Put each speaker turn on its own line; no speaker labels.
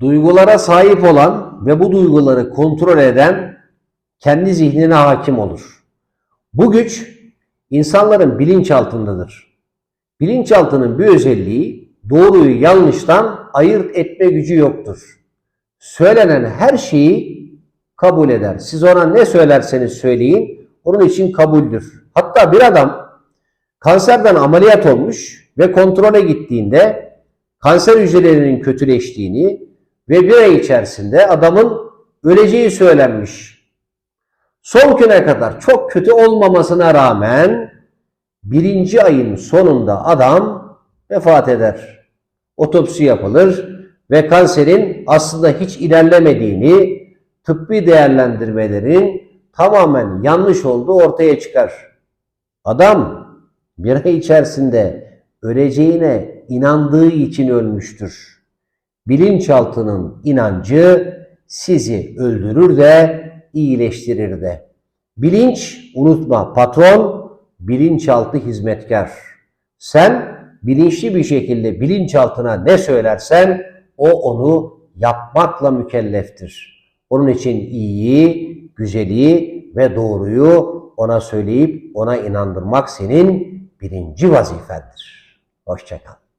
Duygulara sahip olan ve bu duyguları kontrol eden kendi zihnine hakim olur. Bu güç insanların bilinçaltındadır. Bilinçaltının bir özelliği doğruyu yanlıştan ayırt etme gücü yoktur. Söylenen her şeyi kabul eder. Siz ona ne söylerseniz söyleyin onun için kabuldür. Hatta bir adam kanserden ameliyat olmuş ve kontrole gittiğinde kanser hücrelerinin kötüleştiğini ve bir ay içerisinde adamın öleceği söylenmiş. Son güne kadar çok kötü olmamasına rağmen birinci ayın sonunda adam vefat eder. Otopsi yapılır ve kanserin aslında hiç ilerlemediğini, tıbbi değerlendirmelerin tamamen yanlış olduğu ortaya çıkar. Adam bir ay içerisinde öleceğine inandığı için ölmüştür. Bilinçaltının inancı sizi öldürür de iyileştirir de. Bilinç, unutma patron, bilinçaltı hizmetkar. Sen bilinçli bir şekilde bilinçaltına ne söylersen o onu yapmakla mükelleftir. Onun için iyiyi, güzeli ve doğruyu ona söyleyip ona inandırmak senin birinci vazifendir. Hoşçakal.